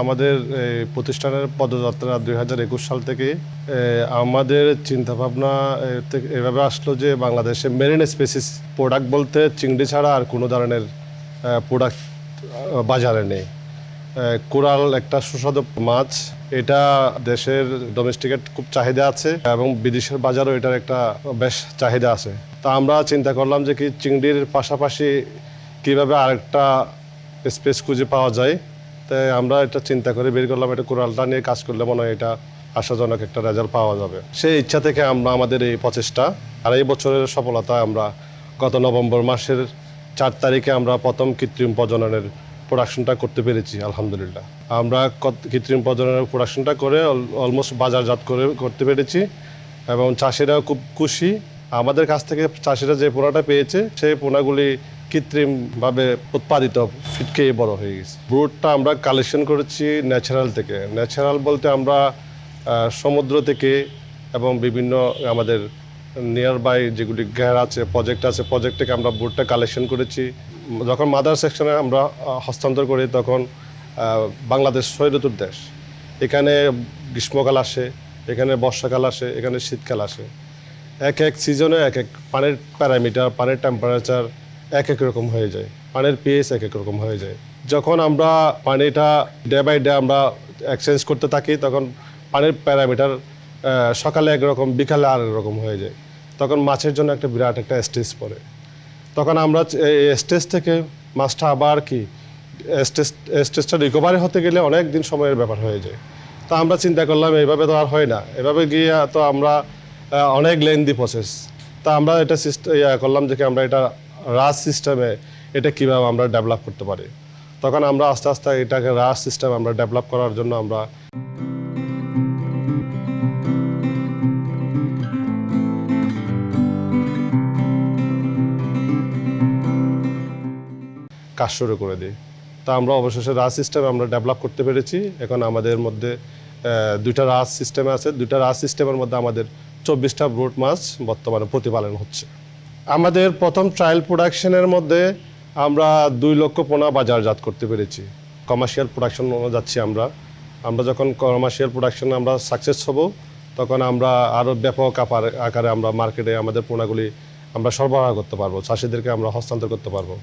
আমাদের প্রতিষ্ঠানের পদযাত্রা দুই হাজার একুশ সাল থেকে আমাদের চিন্তাভাবনা এভাবে আসলো যে বাংলাদেশে মেরিন স্পেসিস প্রোডাক্ট বলতে চিংড়ি ছাড়া আর কোনো ধরনের প্রোডাক্ট বাজারে নেই। কোরাল একটা সুস্বাদু মাছ, এটা দেশের ডোমেস্টিকের খুব চাহিদা আছে এবং বিদেশের বাজারও এটার একটা বেশ চাহিদা আছে। তা আমরা চিন্তা করলাম যে কি চিংড়ির পাশাপাশি কীভাবে আরেকটা স্পেস খুঁজে পাওয়া যায়। তাই আমরা এটা চিন্তা করে বের করলাম এটা কোরালটা নিয়ে কাজ করলে মনে হয় এটা আশাজনক একটা রেজাল্ট পাওয়া যাবে। সেই ইচ্ছা থেকে আমরা আমাদের এই প্রচেষ্টা আর এই বছরের সফলতা আমরা গত নভেম্বর মাসের চার তারিখে আমরা প্রথম কৃত্রিম প্রজননের প্রোডাকশনটা করতে পেরেছি, আলহামদুলিল্লাহ। আমরা কৃত্রিম প্রজননের প্রোডাকশনটা করে অলমোস্ট বাজারজাত করে, করতে পেরেছি এবং চাষিরাও খুব খুশি। আমাদের কাছ থেকে চাষিরা যে পোনাটা পেয়েছে, সেই পোনাগুলি কৃত্রিমভাবে উৎপাদিত ফিটকে বড় হয়ে গেছে। ব্রুডটা আমরা কালেকশন করেছি ন্যাচারাল থেকে। ন্যাচারাল বলতে আমরা সমুদ্র থেকে এবং বিভিন্ন আমাদের নিয়ার বাই যেগুলি গ্যার আছে প্রজেক্ট আছে প্রজেক্ট থেকে আমরা বুটটা কালেকশন করেছি। যখন মাদার সেকশনে আমরা হস্তান্তর করি তখন বাংলাদেশ ছয় দেশ। এখানে গ্রীষ্মকাল আসে, এখানে বর্ষাকাল আসে, এখানে শীতকাল আসে। এক এক সিজনে এক এক পানির প্যারামিটার পানির টেম্পারেচার এক এক রকম হয়ে যায়। পানির পিএস এক এক রকম হয়ে যায়। যখন আমরা পানিটা ডে বাই ডে আমরা এক্সচেঞ্জ করতে থাকি, তখন পানির প্যারামিটার সকালে একরকম বিকালে আর রকম হয়ে যায়। তখন মাছের জন্য একটা বিরাট একটা স্টেজ পড়ে। তখন আমরা এই স্টেজ থেকে মাছটা আবার কি স্টেজ স্টেজটা রিকভারি হতে গেলে অনেক দিন সময়ের ব্যাপার হয়ে যায়। তা আমরা চিন্তা করলাম, এইভাবে তো আর হয় না। এভাবে গিয়ে তো আমরা অনেক লেন্দি প্রসেস তা আমরা এটা সিস্টেম করলাম যে আমরা এটা রাজ সিস্টেমে এটা কীভাবে আমরা ডেভেলপ করতে পারি? তখন আমরা আস্তে আস্তে এটাকে রাজ সিস্টেম আমরা ডেভেলপ করার জন্য আমরা কাজ শুরু করে দিই। তা আমরা অবশেষে রাজ সিস্টেম আমরা ডেভেলপ করতে পেরেছি। এখন আমাদের মধ্যে দুইটা রাজ সিস্টেম আছে। দুইটা রাজ সিস্টেমের মধ্যে আমাদের চব্বিশটা ব্রুট মাছ বর্তমানে প্রতিপালন হচ্ছে। আমাদের প্রথম ট্রায়াল প্রোডাকশনের মধ্যে আমরা দুই লক্ষ পোনা বাজারজাত করতে পেরেছি। কমার্শিয়াল প্রোডাকশন যাচ্ছি আমরা। আমরা যখন কমার্শিয়াল প্রোডাকশনে আমরা সাকসেস হব, তখন আমরা আরও ব্যাপক আকারে আমরা মার্কেটে আমাদের পোনাগুলি আমরা সরবরাহ করতে পারব, চাষিদেরকে আমরা হস্তান্তর করতে পারব।